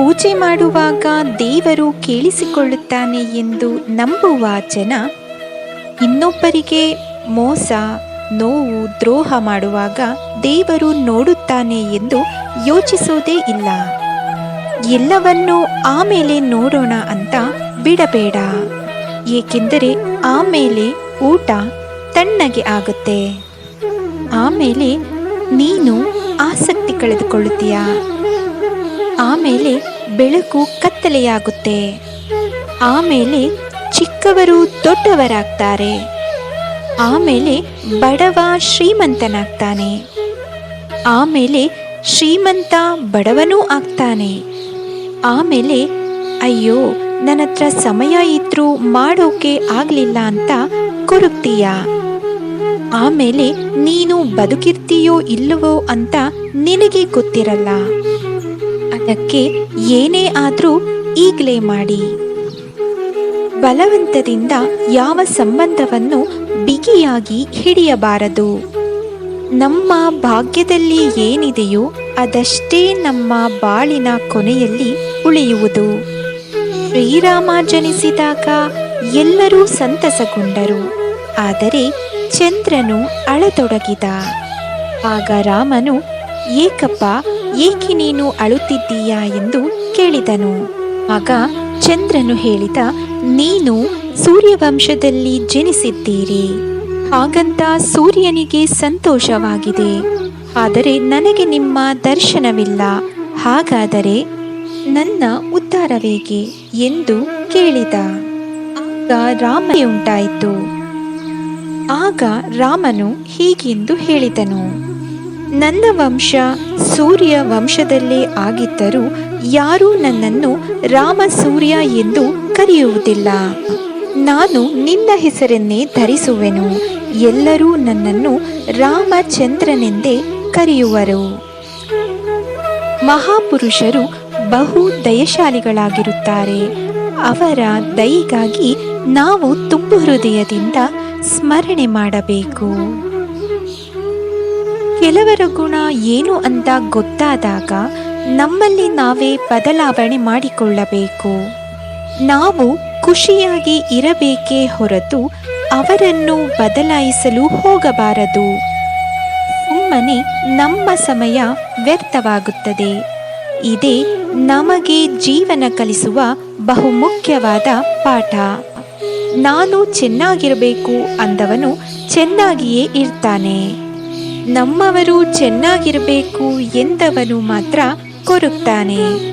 ಪೂಜೆ ಮಾಡುವಾಗ ದೇವರು ಕೇಳಿಸಿಕೊಳ್ಳುತ್ತಾನೆ ಎಂದು ನಂಬುವ ಜನ, ಇನ್ನೊಬ್ಬರಿಗೆ ಮೋಸ, ನೋವು, ದ್ರೋಹ ಮಾಡುವಾಗ ದೇವರು ನೋಡುತ್ತಾನೆ ಎಂದು ಯೋಚಿಸುವುದೇ ಇಲ್ಲ. ಎಲ್ಲವನ್ನೂ ಆಮೇಲೆ ನೋಡೋಣ ಅಂತ ಬಿಡಬೇಡ. ಏಕೆಂದರೆ ಆಮೇಲೆ ಊಟ ತಣ್ಣಗೆ ಆಗುತ್ತೆ. ಆಮೇಲೆ ನೀನು ಆಸಕ್ತಿ ಕಳೆದುಕೊಳ್ಳುತ್ತೀಯ? ಆಮೇಲೆ ಬೆಳಕು ಕತ್ತಲೆಯಾಗುತ್ತೆ. ಆಮೇಲೆ ಚಿಕ್ಕವರು ದೊಡ್ಡವರಾಗ್ತಾರೆ. ಆಮೇಲೆ ಬಡವ ಶ್ರೀಮಂತನಾಗ್ತಾನೆ. ಆಮೇಲೆ ಶ್ರೀಮಂತ ಬಡವನೂ ಆಗ್ತಾನೆ. ಆಮೇಲೆ ಅಯ್ಯೋ, ನನ್ನ ಹತ್ರ ಸಮಯ ಇದ್ರೂ ಮಾಡೋಕೆ ಆಗ್ಲಿಲ್ಲ ಅಂತ ಕೊರಗ್ತೀಯ ಆಮೇಲೆ ನೀನು ಬದುಕಿರ್ತೀಯೋ ಇಲ್ಲವೋ ಅಂತ ನಿನಗೆ ಗೊತ್ತಿರಲ್ಲ. ಅದಕ್ಕೆ ಏನೇ ಆದರೂ ಈಗಲೇ ಮಾಡಿ. ಬಲವಂತದಿಂದ ಯಾವ ಸಂಬಂಧವನ್ನು ಬಿಗಿಯಾಗಿ ಹಿಡಿಯಬಾರದು. ನಮ್ಮ ಭಾಗ್ಯದಲ್ಲಿ ಏನಿದೆಯೋ ಅದಷ್ಟೇ ನಮ್ಮ ಬಾಳಿನ ಕೊನೆಯಲ್ಲಿ ಉಳಿಯುವುದು. ಶ್ರೀರಾಮ ಜನಿಸಿದಾಗ ಎಲ್ಲರೂ ಸಂತಸಗೊಂಡರು, ಆದರೆ ಚಂದ್ರನು ಅಳತೊಡಗಿದ. ಆಗ ರಾಮನು, ಏಕಪ್ಪ ಏಕೆ ನೀನು ಅಳುತ್ತಿದ್ದೀಯಾ ಎಂದು ಕೇಳಿದನು. ಆಗ ಚಂದ್ರನು ಹೇಳಿದ, ನೀನು ಸೂರ್ಯವಂಶದಲ್ಲಿ ಜನಿಸಿದ್ದೀರಿ. ಹಾಗಂತ ಸೂರ್ಯನಿಗೆ ಸಂತೋಷವಾಗಿದೆ. ಆದರೆ ನನಗೆ ನಿಮ್ಮ ದರ್ಶನವಿಲ್ಲ. ಹಾಗಾದರೆ ನನ್ನ ಉದ್ಧಾರವೇಗೆ ಎಂದು ಕೇಳಿದ. ಆಗ ರಾಮ ಉಂಟಾಯಿತು. ಆಗ ರಾಮನು ಹೀಗೆಂದು ಹೇಳಿದನು. ನನ್ನ ವಂಶ ಸೂರ್ಯ ವಂಶದಲ್ಲೇ ಆಗಿದ್ದರೂ ಯಾರೂ ನನ್ನನ್ನು ರಾಮ ಸೂರ್ಯ ಎಂದು ಕರೆಯುವುದಿಲ್ಲ. ನಾನು ನಿನ್ನ ಹೆಸರನ್ನೇ ಧರಿಸುವೆನು. ಎಲ್ಲರೂ ನನ್ನನ್ನು ರಾಮಚಂದ್ರನೆಂದೇ ಕರೆಯುವರು. ಮಹಾಪುರುಷರು ಬಹು ದಯಶಾಲಿಗಳಾಗಿರುತ್ತಾರೆ. ಅವರ ದಯೆಗಾಗಿ ನಾವು ತುಂಬು ಹೃದಯದಿಂದ ಸ್ಮರಣೆ ಮಾಡಬೇಕು. ಕೆಲವರ ಗುಣ ಏನು ಅಂತ ಗೊತ್ತಾದಾಗ ನಮ್ಮಲ್ಲಿ ನಾವೇ ಬದಲಾವಣೆ ಮಾಡಿಕೊಳ್ಳಬೇಕು. ನಾವು ಖುಷಿಯಾಗಿ ಇರಬೇಕೇ ಹೊರತು ಅವರನ್ನು ಬದಲಾಯಿಸಲು ಹೋಗಬಾರದು. ಸುಮ್ಮನೆ ನಮ್ಮ ಸಮಯ ವ್ಯರ್ಥವಾಗುತ್ತದೆ. ಇದೇ ನಮಗೆ ಜೀವನ ಕಲಿಸುವ ಬಹುಮುಖ್ಯವಾದ ಪಾಠ. ನಾನು ಚೆನ್ನಾಗಿರಬೇಕು ಅಂದವನು ಚೆನ್ನಾಗಿಯೇ ಇರ್ತಾನೆ. ನಮ್ಮವರು ಚೆನ್ನಾಗಿರಬೇಕು ಎಂದವನು ಮಾತ್ರ ಕೊರುಕ್ತಾನೆ